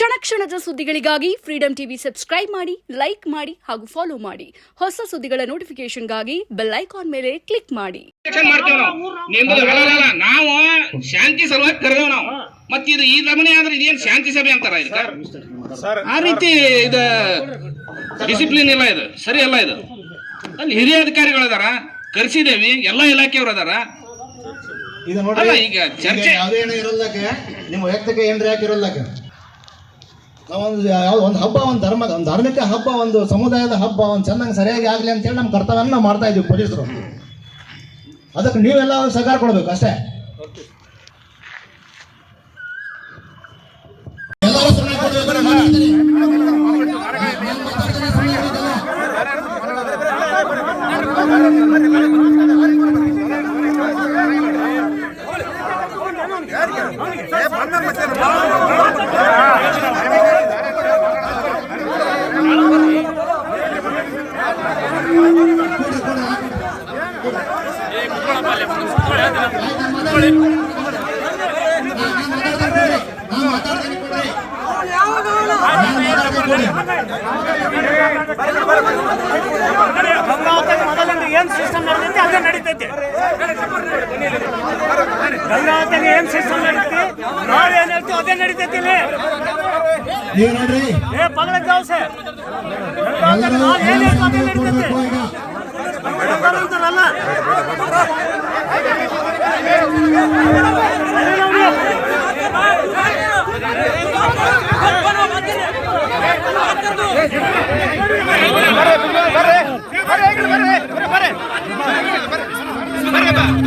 ಕ್ಷಣ ಕ್ಷಣದ ಸುದ್ದಿಗಳಿಗಾಗಿ ಫ್ರೀಡಂ ಟಿವಿ ಸಬ್ಸ್ಕ್ರೈಬ್ ಮಾಡಿ ಲೈಕ್ ಮಾಡಿ ಹಾಗೂ ಫಾಲೋ ಮಾಡಿ. ಹೊಸ ಸುದ್ದಿಗಳ ನೋಟಿಫಿಕೇಶನ್ಗಾಗಿ ಬೆಲ್ ಐಕಾನ್ ಮೇಲೆ ಕ್ಲಿಕ್ ಮಾಡಿ. ನಾವು. ಶಾಂತಿ ಸಲುವಾಗಿ ಕರೆದೇವ್ ನಾವು. ಮತ್ ಇದು ಈ ನಮನೆ ಆದ್ರೆ ಇದೇನ್ ಶಾಂತಿ ಸಭೆ ಅಂತಾರ ಆ ರೀತಿ ಇದು ಡಿಸಿಪ್ಲಿನ್ ಇಲ್ಲ ಇದು. ಸರಿ ಅಲ್ಲ ಇದು. ಅಲ್ಲಿ ಹಿರಿಯ ಅಧಿಕಾರಿಗಳು ಅದಾರ. ಕರ್ಸಿದೇವಿ ಎಲ್ಲಾ ಇಲಾಖೆಯವರು ಅದಾರ. ಈಗ ಅಲ್ಲ, ಈಗ ಚರ್ಚೆ- ಯಾವುದೇ ಏನೋ ಇರೋಲ್ಲಕ್ಕೆ ನಿಮ್ಮ ವೈಯಕ್ತಿಕ ಏನ್ರಿ ಯಾಕೆ ಇರೋಲ್ಲಕ್ಕೆ ನಾವೊಂದು ಯಾವ್ದು ಒಂದು ಹಬ್ಬ, ಒಂದು ಧರ್ಮ, ಒಂದು ಧಾರ್ಮಿಕ ಹಬ್ಬ, ಒಂದು ಸಮುದಾಯದ ಹಬ್ಬ, ಒಂದು ಚೆನ್ನಾಗಿ ಸರಿಯಾಗಿ ಆಗಲಿ ಅಂತ ಹೇಳಿ ನಮ್ಮ ಕರ್ತವ್ಯನ ನಾವು ಮಾಡ್ತಾ ಇದೀವಿ ಪೊಲೀಸರು. ಅದಕ್ಕೆ ನೀವೆಲ್ಲ ಸಹಕಾರ ಕೊಡ್ಬೇಕು ಅಷ್ಟೇ. ಎಲ್ಲರೂ ಸುಮ್ನೆ ಕೊಡ್ಬೇಕು, ನಾನು ಮಾತಾಡ್ತೀನಿ. ನಾನು ಮಾತಾಡ್ತೀನಿ ಕೊಡ್ರಿ. ನಾನು ಮಾತಾಡ್ತೀನಿ ಕೊಡ್ರಿ. ಗಂಗಾವತಿಗೆ ಮೊದಲಿಂದ ಏನ್ ಸಿಸ್ಟಮ್ ನಡೀತೈತಿ ಗಂಗಾವತಿಗೆ ಏನ್ ಸಿಸ್ಟಮ್ ನಡೀತಿ ನಾವ್ ಏನ್ ಹೇಳ್ತೀವಿ ಅದೇ ನಡೀತೈತಿ ಇಲ್ಲಿ ಏ ಪಗಡ ಜಾವ್ಸೆ ಗಂಗಾವತಿಗೆ ನಾವ್ ಏನ್ ಹೇಳ್ತೀವಿ ಅದೇ ನಡೀತೈತಿ ಕೊಡ್ಬೇಕು ಈಗ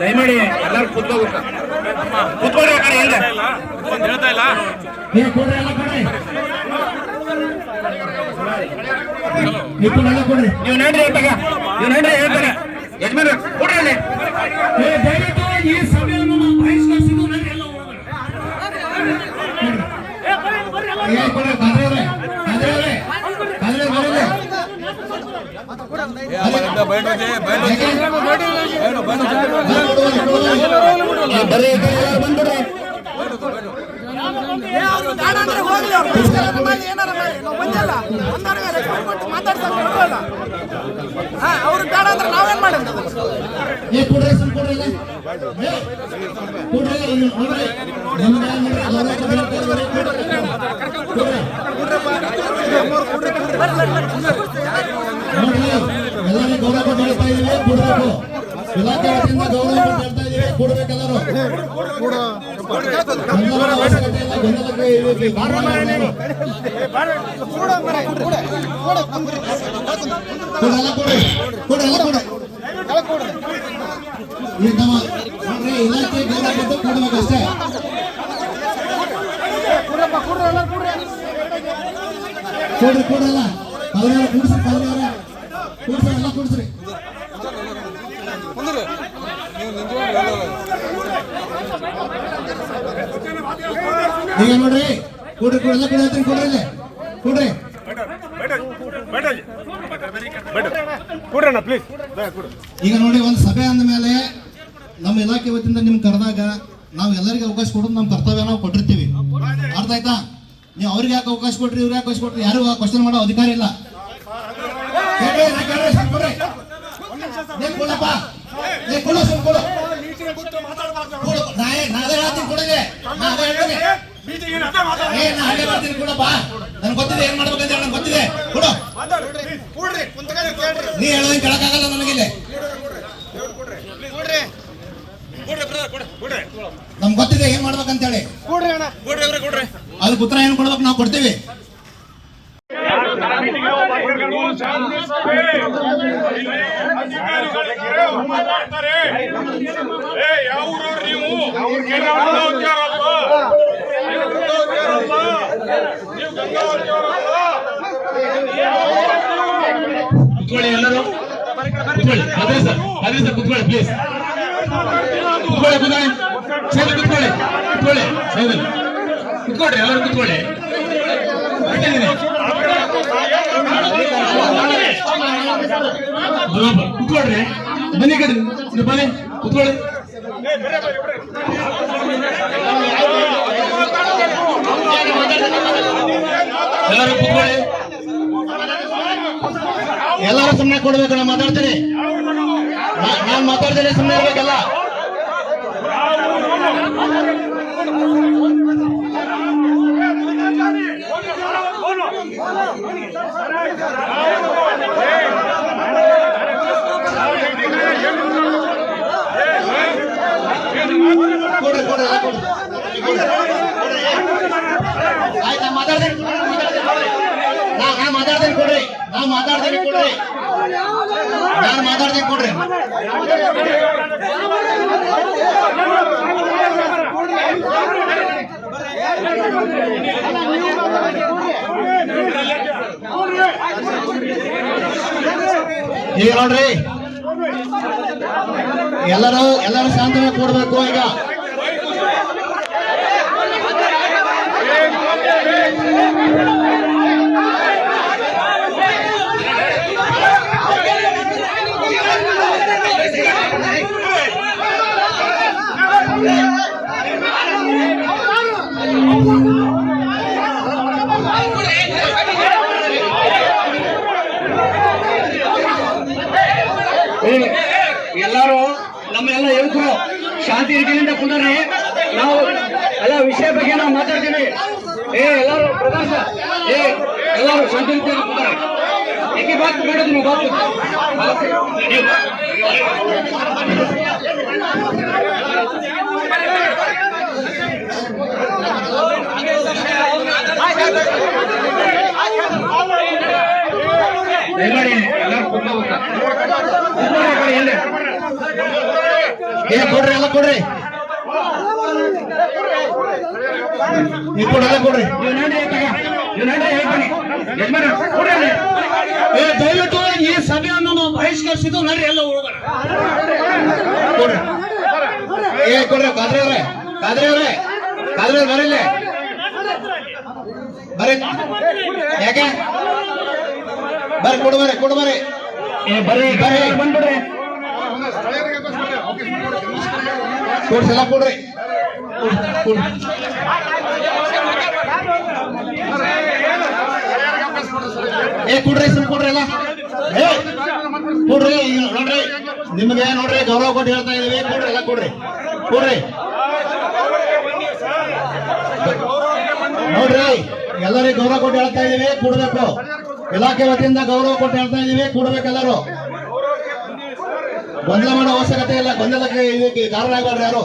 ದಯಮಾಡಿ ಎಲ್ಲರೂ ಕೂತ್ಕೋಬೇಕು. ಕೂತ್ಕೊಳ್ಳಿ ಆ ಕಡೆ ಹಿಂದೆ. ಏ, ಕೊಡ್ರಿ ಎಲ್ಲ ಕೊಡ್ರಿ ನೀವು ಕೊಡ್ರಿ, ಎಲ್ಲ ಕೊಡ್ರಿ ನೀವು ನೋಡ್ರಿ ಹೇಳ್ತಾಗ ನೀವು ನೋಡ್ರಿ ಹೇಳ್ತಾರೆ ಯಜಮಾನ ಕೊಡ್ರಿ ಅಲ್ಲಿ ದಯವಿಟ್ಟು ಈ ಸಭೆಯನ್ನು ನಾವು ಬಹಿಷ್ಕರಿಸಿದ್ದು ಎಲ್ಲ ಹೋಗ್ಬೇಡ. ಏ, ಕೊಡ್ರಿ, ಖಾದ್ರಿ ಅವ್ರೆ, ಖಾದ್ರಿ ಅವ್ರೆ, ಖಾದ್ರಿ ಅವ್ರೆ, ಬರ್ರಿ. ಏ, ಬರ್ರಿ, ಈ ಕಡೆ ಎಲ್ಲ ಬಂದ್ಬಿಡ್ರಿ. ಅವ್ರಿಗೆ ಬೇಡ ಅಂದ್ರೆ ನಾವೇನ್ ಮಾಡೋದು ಏ, ಕೊಡ್ರಿ, ಸ್ವಲ್ಪ ಕೊಡ್ರಿ ಎಲ್ಲ. ಏ, ಕೊಡ್ರಿ, ಇಲ್ಲಿ ನೋಡ್ರಿ. ನಮ್ಗೆ ನೋಡ್ರಿ, ಗೌರವ ಕೊಡ್ರಿ, ಕೊಡ್ರಿ. ನೋಡ್ರಿ, ಎಲ್ಲರಿಗೂ ಗೌರವ ಕೊಟ್ಟು ಹೇಳ್ತಾ ಇದೀವಿ, ಕೊಡ್ಬೇಕು. ಇಲಾಖೆ ವತಿಯಿಂದ ಗೌರವ ಕೊಟ್ಟು ಹೇಳ್ತಾ ಇದೀವಿ, ಕೊಡ್ಬೇಕೆಲ್ಲರೂ. ಗೊಂದಲದ ಅವಶ್ಯಕತೆ ಇಲ್ಲ, ಗೊಂದಲಕ್ಕೆ ಇದಕ್ಕೆ ಕಾರಣ ಏನು? ಕೊಡು, ಎಲ್ಲ ಕೊಡು. ಕೊಡು, ಎಲ್ಲ ಕೊಡು. ಈ ನಮ್ಮ ನೋಡ್ರಿ ಇಲಾಖೆ ಗೌರವ ಕೊಟ್ಟು ಕೊಡ್ಬೇಕಷ್ಟೇ ಕೊಡ್ರಿ ಕೊಡಲ್ಲ ಅವ್ರವ್ರ ಕೂಡ್ಸ್ರಿ ಅವ್ರವ್ರ ಈಗ ನೋಡ್ರಿ, ಕೂಡ್ರಿ ಕೊಡಿ ಎಲ್ಲ ಕೊಡಿ ಹೇಳ್ತೀನಿ ಕೊಡ್ರಿ ಈಗ ನೋಡಿ, ಒಂದು ಸಭೆ ಅಂದ ಮೇಲೆ ನಮ್ಮ ಇಲಾಖೆ ವತಿಯಿಂದ ನಿಮ್ಗೆ ಕರೆದಾಗ ನಾವು ಎಲ್ಲರಿಗೂ ಅವಕಾಶ ಕೊಡೋದು ನಮ್ಮ ಕರ್ತವ್ಯ ನಾವು ಕೊಟ್ಟಿರ್ತೀವಿ. ಅರ್ಥ ಆಯ್ತಾ? ನೀವು ಅವ್ರಿಗೆ ಯಾಕೆ ಅವಕಾಶ ಕೊಟ್ರಿ ಇವ್ರಿಗೆ ಯಾಕೆ ಅವಕಾಶ ಕೊಟ್ರಿ? ಯಾರು ಕ್ವಶನ್ ಮಾಡೋ ಅಧಿಕಾರ ಇಲ್ಲ. ನನ್ಗೆ ಗೊತ್ತಿದೆ ಏನ್ ಮಾಡ್ಬೇಕಂತ ಹೇಳಿ ನಂಗೆ ಗೊತ್ತಿದೆ ಕೊಡು ನೀ ಹೇಳೋದನ್ನ ಕೇಳಕ್ಕಾಗಲ್ಲ ನನಗಿಲ್ಲಿ ನಮ್ಗೆ ಗೊತ್ತಿದೆ ಏನ್ ಮಾಡ್ಬೇಕಂತ ಹೇಳಿ ಅದಕ್ಕೆ ಉತ್ತರ ಏನ್ ಕೊಡ್ಬೇಕು ನಾವು ಕೊಡ್ತೀವಿ ಮಾತಾಡ್ತಾರೆ ಏ ಯಾವ ಊರವ್ರು ನೀವು ಕುತ್ಕೊಳ್ಳಿ ಎಲ್ಲರೂ ಕುತ್ಕೊಳ್ಳಿ. ಅದೇ ಸರ್ ಅದೇ ಸರ್ ಕುತ್ಕೊಳ್ಳಿ. ಪ್ಲೀಸ್ ಕುತ್ಕೊಳ್ಳಿ ಕುತ್ಕೊಳ್ಳಿ ಸೇರಿ ಕುತ್ಕೊಳ್ಳಿ ಕುತ್ಕೊಳ್ಳಿ ಸೈಡ್ ಕುತ್ಕೊಳ್ಳಿ ಎಲ್ಲರೂ. ಕುತ್ಕೊಳ್ರಿ ಬನ್ನಿ ನೀವು ಬನ್ನಿ ಕುತ್ಕೊಳ್ಳಿ ಎಲ್ಲರೂ ಕುತ್ಕೊಳ್ಳಿ ಎಲ್ಲರೂ ಸುಮ್ಮನೆ ಕೊಡ್ಬೇಕು ನಾನು ಮಾತಾಡ್ತೀನಿ ನಾನ್ ಮಾತಾಡ್ತೀನಿ ಸುಮ್ಮನೆ ಇರ್ಬೇಕಲ್ಲ ಕೊಡ್ರಿ ಕೊಡ್ರಿ ಎಲ್ಲ ಕೊಡ್ರಿ. ಆಯ್ತು ಮಾತಾಡ್ತೀನಿ ನಾ ಮಾತಾಡ್ತೀನಿ ಕೊಡ್ರಿ ನಾ ಮಾತಾಡ್ತೀನಿ ಕೊಡ್ರಿ ನಾನು ಮಾತಾಡ್ತೀನಿ ಕೊಡ್ರಿ ಈಗ ನೋಡ್ರಿ. ಎಲ್ಲರೂ ಎಲ್ಲರೂ ಸಾಂತ್ವನ ಕೊಡಬೇಕು ಈಗ. ಎಲ್ಲರೂ ನಮ್ಮ ಎಲ್ಲ ಯುವಕರು ಶಾಂತಿ ರೀತಿಯಿಂದ ಕುಂದ್ರಿ. ನಾವು ಎಲ್ಲ ವಿಷಯ ಬಗ್ಗೆ ನಾವು ಮಾತಾಡ್ತೀವಿ. ಏ, ಎಲ್ಲರೂ ಪ್ರಕಾಶ, ಏ, ಎಲ್ಲರೂ ಶಾಂತಿ ರೀತಿಯಿಂದ ಕುಂದ್ರಿ. ಏಕೆ ಬಾತ್ ಬೇಡದು ನೀವು ದಯಮಾಡಿ ಎಲ್ಲರೂ ಕುತ್ಕೋಬೇಕು ಕುತ್ಕೊಳ್ಳಿ ಆ ಕಡೆ ಎಲ್ಲೇ. ಏ ಕೊಡ್ರಿ ಎಲ್ಲ ಕೊಡ್ರಿ. ಈ ಕೊಡ್ರಿ ಏ ದಯವಿಟ್ಟು ಈ ಸಭೆಯನ್ನು ನಾವು ಬಹಿಷ್ಕರಿಸಿದ್ದು ನಡ್ರಿ ಎಲ್ಲ ಹೋಗೋಣ ಕೊಡ್ರಿ. ಏ ಕೊಡ್ರಿ ಕಾದ್ರಿ ಅವ್ರೆ ಕಾದ್ರಿ ಅವ್ರೆ ಕಾದ್ರಿ ಅವ್ರೆ ಬರೀಲಿ. ಬರ್ರಿ ಯಾಕೆ? ಬರ್ರಿ ಕೊಡು ಬರ್ರಿ ಕೊಡು ಬರ್ರಿ. ಏ ಬರ್ರಿ ಬರ್ರಿ. ಬಂದ್ಬಿಡ್ರಿ. ಕೊಡ್ಸಿ ಎಲ್ಲ ಕೊಡ್ರಿ. ಏ, ಕೊಡ್ರಿ, ಸುಮ್ ಕೊಡ್ರಿ ಎಲ್ಲ. ಕೊಡ್ರಿ ನೋಡ್ರಿ. ನಿಮ್ಗೆ ನೋಡ್ರಿ ಗೌರವ ಕೊಟ್ಟು ಹೇಳ್ತಾ ಇದೀವಿ. ಕೊಡ್ರಿ ಎಲ್ಲ, ಕೊಡ್ರಿ. ಕೊಡ್ರಿ. ನೋಡ್ರಿ, ಎಲ್ಲರಿಗೂ ಗೌರವ ಕೊಟ್ಟು ಹೇಳ್ತಾ ಇದೀವಿ. ಕೊಡ್ಬೇಕು. ಇಲಾಖೆ ವತಿಯಿಂದ ಗೌರವ ಕೊಟ್ಟು ಹೇಳ್ತಾ ಇದೀವಿ. ಕೊಡ್ಬೇಕು ಎಲ್ಲರೂ. ಗೊಂದಲ ಮಾಡೋ ಅವಶ್ಯಕತೆ ಇಲ್ಲ. ಗೊಂದಲಕ್ಕೆ ಇದಕ್ಕೆ ಕಾರಣ ಆಗಬಾರ್ದು ಯಾರು?